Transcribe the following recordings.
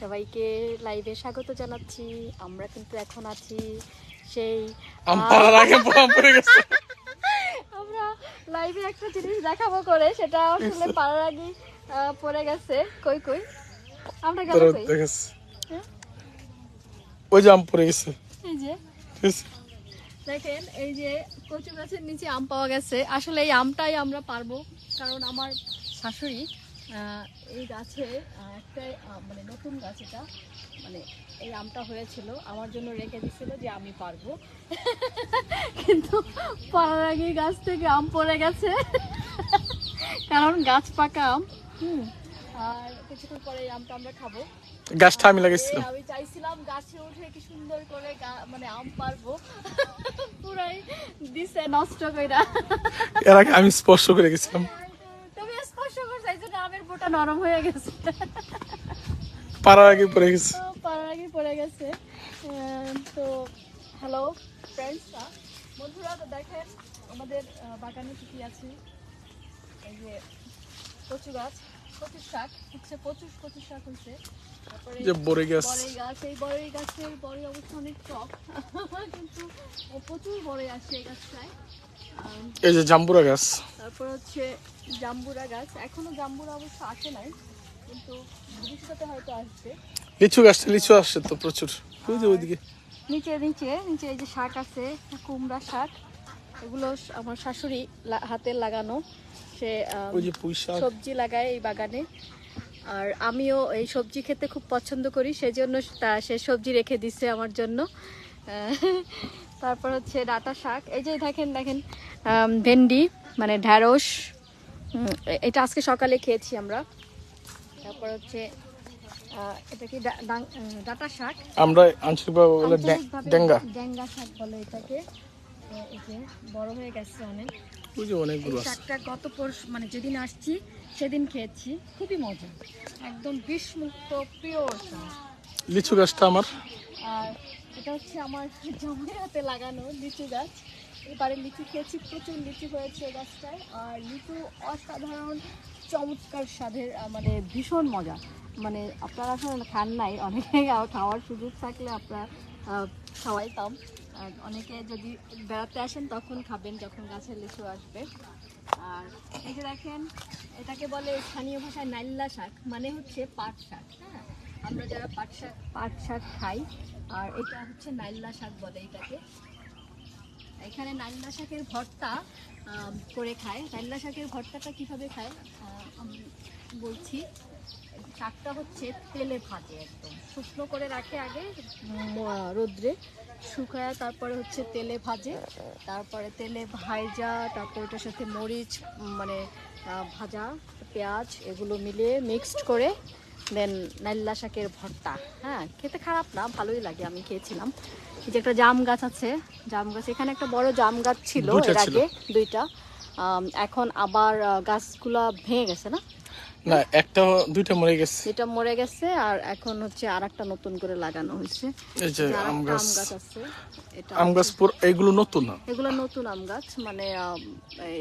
সবাইকে লাইভে স্বাগত জানাচ্ছি। আমরা কিন্তু এখন আছি সেই আমরা লাইভে একটা জিনিস দেখাবো করে সেটা আসলে পাড়ার আগে পড়ে গেছে। কই কই? আমরা গেল কই? হ্যাঁ? ওই যে আম পড়ে গেছে। এই যে। দেখেন এই যে কচু গাছের নিচে আম পাওয়া গেছে। আসলে এই আমটাই আমরা পারব কারণ আমার শাশুড়ি এই গাছে আহ, একটা মানে নতুন গাছ এটা মানে এই আমটা হয়েছিল আমার জন্য রেখে দিছিল যে আমি পারব। কিন্তু পারার আগে গাছ থেকে আম পড়ে গেছে। কারণ গাছ পাকা আম। হুম আর কিছুক্ষণ পরে এই আমটা আমরা খাব। গাছটা আমি লাগাইছিলাম আমি চাইছিলাম গাছে উঠে কি সুন্দর করে মানে আম পারব। পুরাই দিছে নষ্ট কইরা। এর আগে আমি স্পর্শ করে গেছিলাম তুমি স্পর্শ করছ এই বোটা নরম হয়ে গেছে। পাড়ার আগে পড়ে গেছে। পাড়ার আগে পড়ে গেছে। তো হ্যালো ফ্রেন্ডস বন্ধুরা তো দেখেন আমাদের বাগানে কি কি আছে? এই যে কচু গাছ কচুর শাক হচ্ছে প্রচুর কচুর শাক হয়েছে যে বড়ে গাছ। এই বড়ই গাছের বড়ই অবশ্য অনেক টক। কিন্তু প্রচুর বড়ই আসছে এই গাছটায়। এই যে জাম্বুরা গাছ। তারপর হচ্ছে জাম্বুরা গাছ। এখনও জাম্বুরা অবশ্য আসে নাই কিন্তু ভবিষ্যতে হয়তো আসবে। লিচু গাছটা লিচু আসছে তো প্রচুর। ওই যে ওইদিকে। নিচে নিচে নিচে এই যে শাক আছে কুমড়া শাক। এগুলো আমার শাশুড়ি হাতের লাগানো। সে ওই যে পুঁই সবজি লাগায় এই বাগানে। আর আমিও এই সবজি খেতে খুব পছন্দ করি সেজন্য তা সে সবজি রেখে দিচ্ছে আমার জন্য। তারপর হচ্ছে ডাটা শাক। এই যে দেখেন দেখেন ভেন্ডি মানে ঢ্যাঁড়স এটা আজকে সকালে খেয়েছি আমরা। তারপর হচ্ছে এটা কি ডাটা শাক? আমরা আঞ্চলিকভাবে বলে ডেঙ্গা। ডেঙ্গা শাক বলে এটাকে। বড় হয়ে গেছে অনেক। শাকটা গত পরশু মানে যেদিন আসছি সেদিন খেয়েছি খুবই মজা। একদম বিষমুক্ত পিওর লিচু গাছটা আমার। আর এটা হচ্ছে আমার জমির হাতে লাগানো লিচু গাছ। এবারে লিচু খেয়েছি প্রচুর লিচু হয়েছে গাছটায়। আর লিচু অসাধারণ চমৎকার স্বাদের মানে ভীষণ মজা। মানে আপনারা আসলে খান নাই অনেকে খাওয়ার সুযোগ থাকলে আপনারা খাওয়াইতাম। আর অনেকে যদি বেড়াতে আসেন তখন খাবেন যখন গাছের লিচু আসবে। আর এই যে দেখেন, এটাকে বলে স্থানীয় ভাষায় নাইল্লা শাক মানে হচ্ছে পাট শাক হ্যাঁ? আমরা যারা পাট শাক পাট শাক খাই, আর এটা হচ্ছে নাইল্লা শাক বলে এটাকে। এখানে নাইল্লা শাকের ভর্তা করে খায়। নাইল্লা শাকের ভর্তাটা কীভাবে খায়? বলছি। শাকটা হচ্ছে তেলে ভাজে একদম। শুকনো করে রাখে আগে রোদ্রে। শুকায় তারপরে হচ্ছে তেলে ভাজে। তারপরে তেলে ভাজা তারপর ওটার সাথে মরিচ মানে ভাজা পেঁয়াজ এগুলো মিলিয়ে মিক্সড করে দেন নাল্লা শাকের ভর্তা। হ্যাঁ খেতে খারাপ না ভালোই লাগে আমি খেয়েছিলাম। এই যে একটা জাম গাছ আছে জাম গাছ এখানে একটা বড় জাম গাছ ছিল এর আগে দুইটা। এখন আবার গাছগুলা ভেঙে গেছে না? না একটা দুইটা মরে গেছে। এটা মরে গেছে আর এখন হচ্ছে আর একটা নতুন করে লাগানো হয়েছে। এই যে আম গাছ। আছে এটা আম গাছ পুরো এইগুলো নতুন না? এগুলো নতুন আম গাছ মানে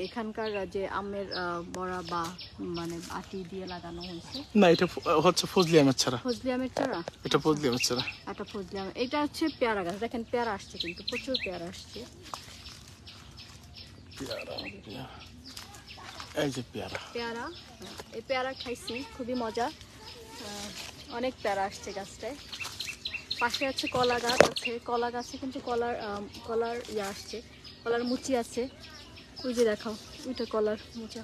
এখানকার যে আমের বড়া বা মানে আটি দিয়ে লাগানো হয়েছে। না এটা হচ্ছে ফজলি আমের ছাড়া ফজলি আমের চারা? এটা ফজলি আমের ছাড়া একটা ফজলি আম এটা হচ্ছে পেয়ারা গাছ। দেখেন পেয়ারা আসছে কিন্তু প্রচুর পেয়ারা আসছে। পেয়ারা পেয়ারা। এই যে পেয়ারা। পেয়ারা। এই পেয়ারা খাইছি খুবই মজা। অনেক পেয়ারা আসছে গাছটায়। পাশে আছে কলা গাছ আছে। কলা গাছে কিন্তু কলার কলার ইয়ে আসছে। কলার মুচি আছে। ওই যে দেখাও ওইটা কলার মুচা।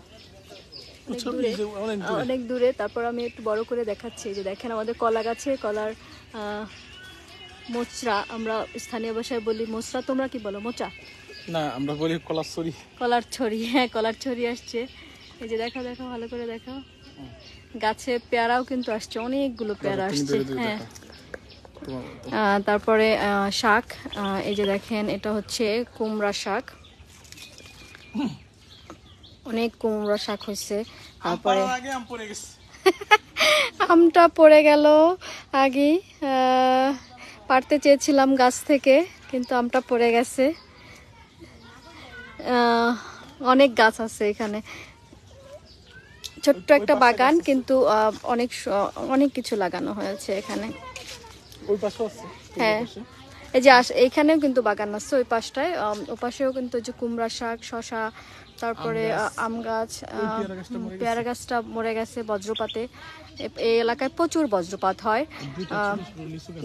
অনেক দূরে তারপর আমি একটু বড় করে দেখাচ্ছি। যে দেখেন আমাদের কলা গাছে কলার আহ, মোচরা আমরা স্থানীয় ভাষায় বলি মোচরা তোমরা কি বলো? মোচা? না আমরা বলি কলার ছড়ি। কলার ছড়ি হ্যাঁ কলার ছড়ি আসছে। এই যে দেখো দেখো ভালো করে দেখো গাছে পেয়ারাও কিন্তু আসছে অনেকগুলো পেয়ারা আসছে হ্যাঁ। তারপরে শাক এই যে দেখেন এটা হচ্ছে কুমড়া শাক। অনেক কুমড়া শাক হয়েছে তারপরে আমটা পড়ে গেল আগে পারতে চেয়েছিলাম গাছ থেকে কিন্তু আমটা পড়ে গেছে। অনেক গাছ আছে এখানে। ছোট্ট একটা বাগান কিন্তু অনেক অনেক কিছু লাগানো হয়েছে এখানে। হ্যাঁ। এই যে আস- এইখানেও কিন্তু বাগান আছে ওই পাশটায় ও পাশেও কিন্তু যে কুমড়া শাক শশা তারপরে আম গাছ। পেয়ারা গাছটা মরে গেছে। বজ্রপাতে। এই এলাকায় প্রচুর বজ্রপাত হয়।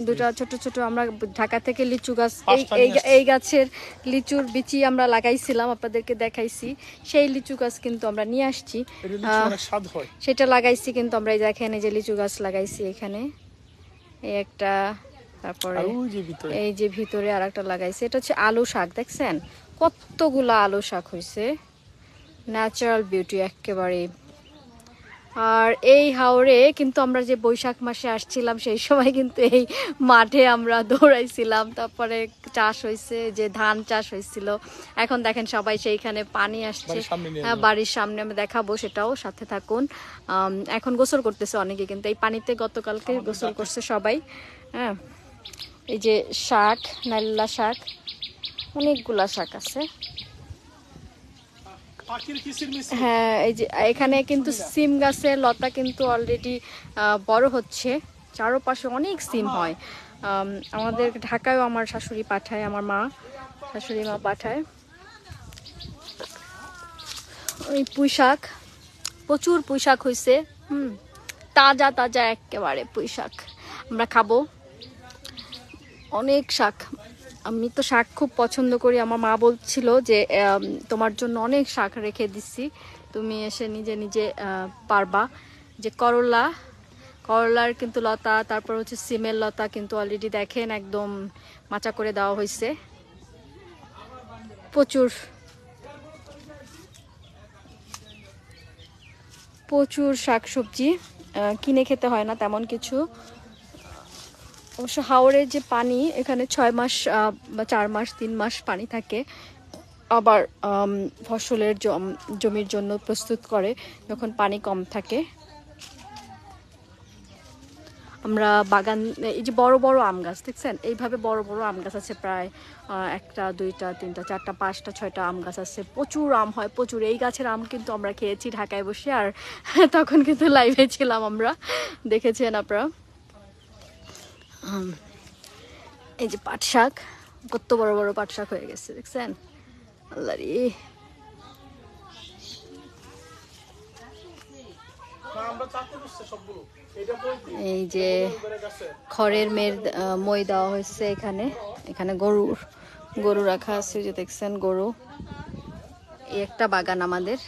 দুটা ছোট ছোট আমরা ঢাকা থেকে লিচু গাছ এই গাছের লিচুর বিচি আমরা লাগাইছিলাম আপনাদেরকে দেখাইছি। সেই লিচু গাছ কিন্তু আমরা নিয়ে আসছি। সেটা লাগাইছি কিন্তু আমরা এই দেখেন এই যে লিচু গাছ লাগাইছি এখানে। এই একটা তারপরে এই যে ভিতরে আর একটা লাগাইছে এটা হচ্ছে আলু শাক দেখছেন? কতগুলা আলু শাক হয়েছে ন্যাচারাল বিউটি একেবারে। আর এই হাওড়ে কিন্তু আমরা যে বৈশাখ মাসে আসছিলাম সেই সময় কিন্তু এই মাঠে আমরা দৌড়াইছিলাম। তারপরে চাষ হয়েছে যে ধান চাষ হয়েছিল এখন দেখেন সবাই সেইখানে পানি আসছে। বাড়ির সামনে হ্যাঁ, আমি দেখাবো সেটাও সাথে থাকুন। এখন গোসল করতেছে অনেকে কিন্তু। এই পানিতে গতকালকে গোসল করছে সবাই। হ্যাঁ। এই যে শাক নাল্লা শাক অনেকগুলা শাক আছে। হ্যাঁ এই যে এখানে কিন্তু সিম গাছের লতা কিন্তু অলরেডি বড় হচ্ছে। চারোপাশে অনেক সিম হয়। আমাদের ঢাকায়ও আমার শাশুড়ি পাঠায় আমার মা শাশুড়ি মা পাঠায়। ওই পুঁই শাক প্রচুর পুঁই শাক হয়েছে হুম তাজা তাজা একেবারে পুঁই শাক। আমরা খাব। অনেক শাক। আমি তো শাক খুব পছন্দ করি। আমার মা বলছিল যে তোমার জন্য অনেক শাক রেখে দিচ্ছি তুমি এসে নিজে নিজে পারবা। যে করলা করলার কিন্তু লতা তারপর হচ্ছে সিমের লতা কিন্তু অলরেডি দেখেন একদম মাচা করে দেওয়া হয়েছে। প্রচুর। প্রচুর শাকসবজি আহ, কিনে খেতে হয় না তেমন কিছু। অবশ্য হাওড়ের যে পানি, এখানে ছয় মাস বা চার মাস, তিন মাস পানি থাকে। আবার ফসলের জম- জমির জন্য প্রস্তুত করে, যখন পানি কম থাকে। আমরা বাগান, এই যে বড় বড় আম গাছ, দেখছেন? এইভাবে বড় বড় আম গাছ আছে প্রায় একটা, দুইটা, তিনটা, চারটা, পাঁচটা, ছয়টা আম গাছ আছে। প্রচুর আম হয়, প্রচুর। এই গাছের আম কিন্তু আমরা খেয়েছি ঢাকায় বসে, আর তখন কিন্তু লাইভে ছিলাম আমরা। দেখেছেন আপনারা? এই যে পাট শাক কত বড় বড় পাট শাক হয়ে গেছে দেখছেন? আল্লাহ রে না, আমরা চারটে বসছে সবগুলো। এটা কই দিই? এই যে খড়ের আহ, মই দেওয়া হয়েছে এখানে এখানে গরুর গরু রাখা আছে যে দেখছেন গরু। এই একটা বাগান আমাদের।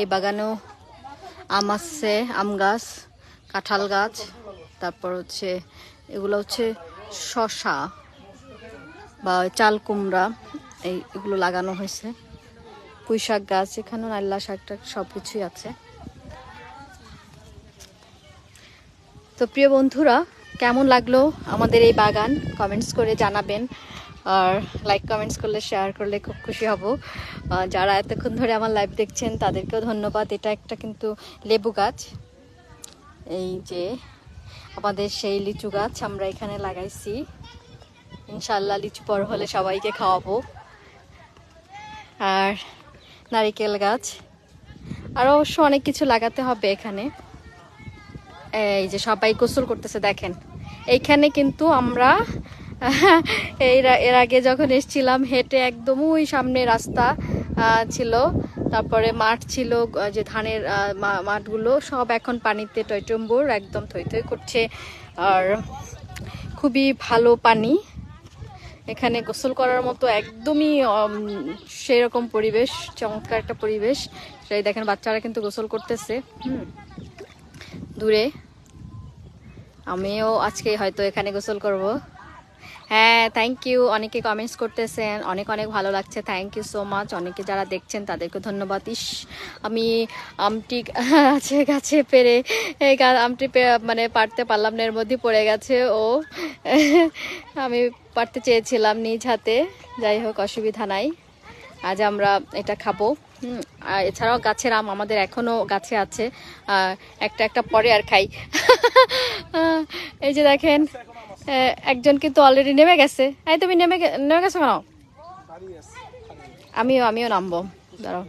এই বাগানেও আম আছে আম গাছ কাঁঠাল গাছ তারপর হচ্ছে এগুলো হচ্ছে শশা বা চাল কুমড়া, এই এগুলো লাগানো হয়েছে। পুঁই শাক গাছ এখানেও নাল্লা শাক টাক সব কিছুই আছে। তো প্রিয় বন্ধুরা, কেমন লাগল আমাদের এই বাগান? কমেন্টস করে জানাবেন। আর লাইক, কমেন্টস করলে, শেয়ার করলে খুব খুশি হব। যারা এতক্ষণ ধরে আমার লাইভ দেখছেন, তাদেরকেও ধন্যবাদ। এটা একটা কিন্তু লেবু গাছ। এই যে আমাদের সেই লিচু গাছ আমরা এখানে লাগাইছি। ইনশাল্লাহ লিচু পর হলে সবাইকে খাওয়াবো। আর নারিকেল গাছ। আর অবশ্য অনেক কিছু লাগাতে হবে এখানে। এই যে সবাই গোসল করতেছে, দেখেন। এইখানে কিন্তু আমরা, এর আগে যখন এসেছিলাম, হেঁটে একদম ওই সামনে রাস্তা ছিল। তারপরে মাঠ ছিল যে ধানের মাঠগুলো সব এখন পানিতে টয়টম্বুর একদম থই থই করছে। আর খুবই ভালো পানি। এখানে গোসল করার মতো একদমই উম, সেরকম পরিবেশ চমৎকার একটা পরিবেশ। সেই দেখেন বাচ্চারা কিন্তু গোসল করতেছে দূরে। আমিও আজকে হয়তো এখানে গোসল করব। হ্যাঁ থ্যাংক ইউ অনেকে কমেন্টস করতেছেন, অনেক অনেক ভালো লাগছে। থ্যাংক ইউ সো মাচ অনেকে যারা দেখছেন, তাদেরকে ধন্যবাদ। ইস, আমি আমটি আছে, গাছে পেরে আমটি মানে পারতে পারলাম না, এর মধ্যে পড়ে গেছে, ও। আমি পারতে চেয়েছিলাম নিজ হাতে। যাই হোক, অসুবিধা নাই। আজ আমরা এটা খাব। এছাড়াও গাছের আম আমাদের এখনও গাছে আছে। একটা একটা পরে আর খাই। এই যে দেখেন। একজন কিন্তু অলরেডি নেমে গেছে। এই তুমি নেমে নেমে গেছো কেন? আমিও আমিও নামবো। দাঁড়াও।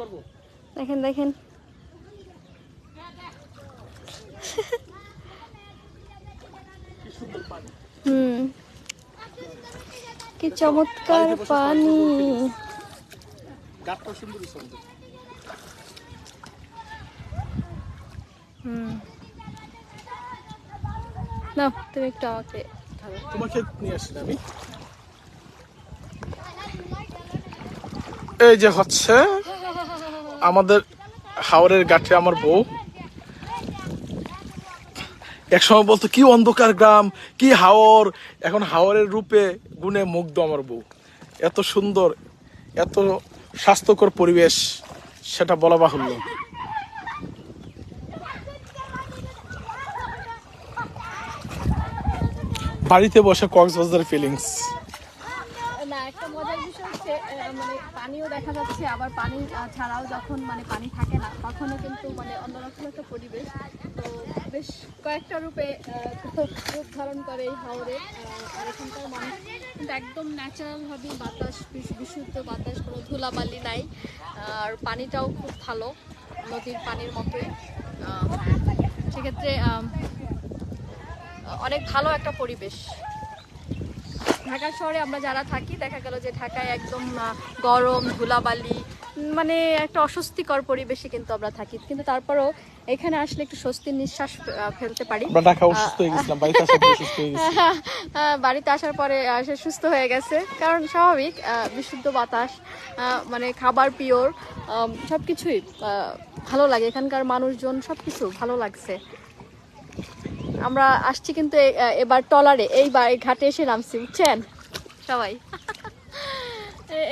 করব। দেখেন দেখেন। হুম। কি চমৎকার পানি। গাছটা সুন্দর। হুম। না তুমি একটু আমাকে তোমাকে নিয়ে আসি আমি। এই যে হচ্ছে আমাদের হাওড়ের গাঠে আমার বউ। একসময় বলতো, কি অন্ধকার গ্রাম, কি হাওর। এখন হাওরের রূপে গুণে মুগ্ধ আমার বউ। এত সুন্দর, এত স্বাস্থ্যকর পরিবেশ, সেটা বলা বাহুল্য। বাড়িতে বসে কক্সবাজার ফিলিংস না, একটা মজার হচ্ছে মানে পানিও দেখা যাচ্ছে, আবার পানি ছাড়াও যখন মানে পানি থাকে না, তখনও কিন্তু মানে একটা পরিবেশ। তো বেশ কয়েকটা রূপে রূপ ধারণ করে কিন্তু একদম ন্যাচারালভাবে বাতাস, বিশ- বিশুদ্ধ বাতাস, কোনো নাই। আর পানিটাও খুব ভালো, নদীর পানির মতোই। সেক্ষেত্রে অনেক ভালো একটা পরিবেশ। ঢাকা শহরে আমরা যারা থাকি দেখা গেল যে ঢাকায় একদম গরম ধুলাবালি মানে একটা অস্বস্তিকর পরিবেশে কিন্তু আমরা থাকি। কিন্তু তারপরেও এখানে আসলে একটু স্বস্তির নিঃশ্বাস ফেলতে পারি। বাড়িতে আসার পরে সে সুস্থ হয়ে গেছে। কারণ স্বাভাবিক আহ, বিশুদ্ধ বাতাস আহ, মানে খাবার পিওর সব কিছুই ভালো লাগে। এখানকার মানুষজন সব কিছু ভালো লাগছে। আমরা আসছি কিন্তু এবার টলারে এই বা- এই ঘাটে এসে নামছি বুঝছেন? সবাই।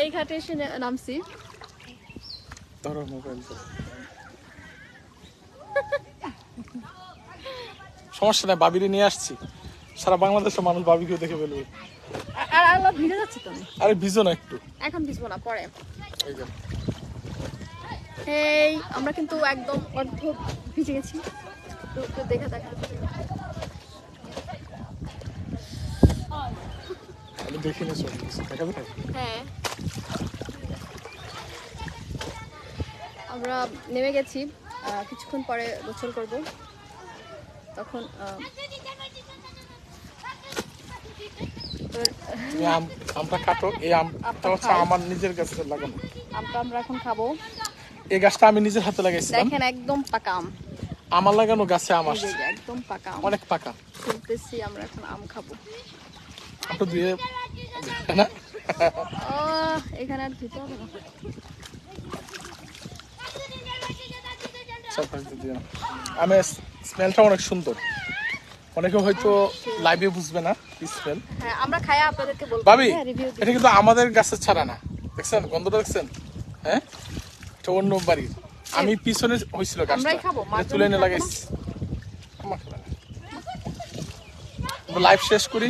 এই ঘাটে এসে নামছি। সমস্যা নাই বাবিরে নিয়ে আসছি। সারা বাংলাদেশের মানুষ বাবিকেও দেখে ফেলবে। আর- আমরা ভিড়ে যাচ্ছি তো? আরে ভিজো না একটু। এখন ভিজবো না পরে। এই আমরা কিন্তু একদম অর্ধ ভিজে গেছি। একটু দেখা দেখা দেখে নিয়ে চলে গেছি দেখা যায় হ্যাঁ। আমরা নেমে গেছি কিছুক্ষণ পরে গোসল করব। তখন আমটা কাটো এই আমটা আমটা হচ্ছে আমার নিজের গাছে লাগানো। আমটা আমরা এখন খাব। এই গাছটা আমি নিজের হাতে দেখেন একদম পাকা আম। আমার লাগানো গাছে আম আসছে। একদম পাকা অনেক পাকা। আমরা এখন আম খাব। দিয়ে না? এখানে আর হবে না। আমের স্মেলটা অনেক সুন্দর। অনেকে হয়তো লাইভে বুঝবে না স্মেল হ্যাঁ আমরা খায়া আপনাদেরকে বলব। ভাবি হ্যাঁ এটা কিন্তু আমাদের গাছের ছাড়া না। দেখছেন? গন্ধটা দেখছেন? হ্যাঁ? এটা অন্য বাড়ির আমি পিছনে হয়েছিল গাছটা। তুলে এনে? লাগাইছি। লাইভ শেষ করি।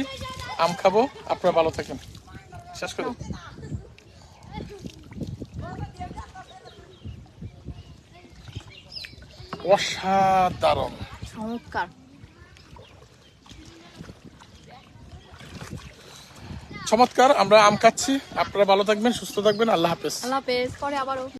আম খাব আপনারা ভালো থাকেন। শেষ করো। অসাধারণ। চমৎকার। চমৎকার আমরা আম খাচ্ছি। আপনারা ভালো থাকবেন সুস্থ থাকবেন। আল্লাহ হাফেজ। আল্লাহ হাফেজ পরে আবারও।